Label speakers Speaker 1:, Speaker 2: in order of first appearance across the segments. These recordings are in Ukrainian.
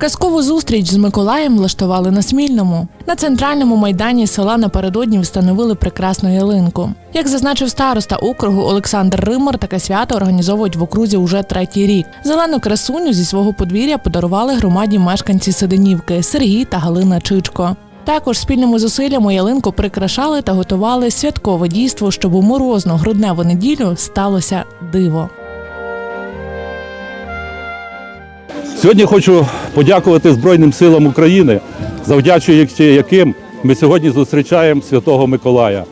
Speaker 1: Казкову зустріч з Миколаєм влаштували на Смільному. На центральному майдані села напередодні встановили прекрасну ялинку. Як зазначив староста округу Олександр Римар, таке свято організовують в окрузі уже третій рік. Зелену красуню зі свого подвір'я подарували громаді мешканці Сиденівки Сергій та Галина Чичко. Також спільними зусиллями ялинку прикрашали та готували святкове дійство, щоб у морозну грудневу неділю сталося диво.
Speaker 2: Сьогодні хочу подякувати Збройним силам України, завдячуючи яким ми сьогодні зустрічаємо Святого Миколая.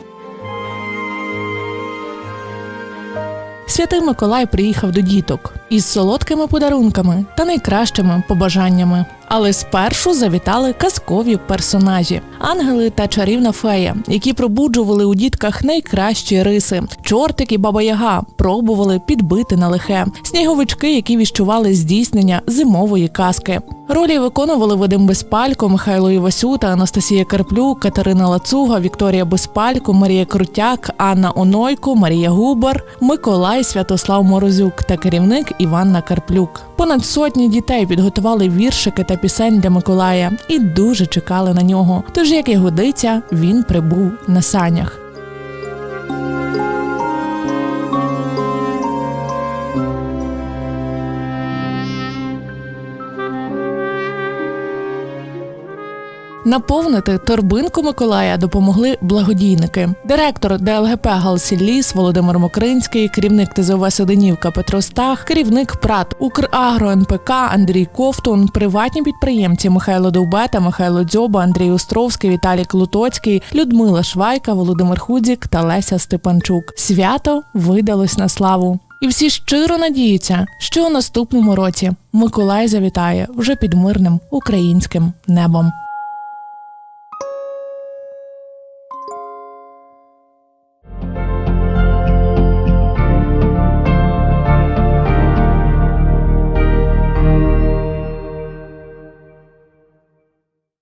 Speaker 1: Святий Миколай приїхав до діток із солодкими подарунками та найкращими побажаннями. Але спершу завітали казкові персонажі ангели та чарівна фея, які пробуджували у дітках найкращі риси. Чортик і баба Яга пробували підбити на лихе. Сніговички, які віщували здійснення зимової казки. Ролі виконували Вадим Безпалько, Михайло Івасюта, Анастасія Карплюк, Катерина Лацуга, Вікторія Безпалько, Марія Крутяк, Анна Онойко, Марія Губар, Миколай Святослав Морозюк та керівник Іванна Карплюк. Понад сотні дітей підготували віршики та пісень для Миколая і дуже чекали на нього. Тож, як і годиться, він прибув на санях. Наповнити торбинку Миколая допомогли благодійники. Директор ДЛГП «Галсілліс» Володимир Мокринський, керівник ТЗОВ Сиденівка Петро Стах, керівник ПРАТ «Украгро НПК» Андрій Ковтун, приватні підприємці Михайло Довбета, Михайло Дзьоба, Андрій Островський, Віталій Клутоцький, Людмила Швайка, Володимир Худзік та Леся Степанчук. Свято видалось на славу. І всі щиро надіються, що у наступному році Миколай завітає вже під мирним українським небом.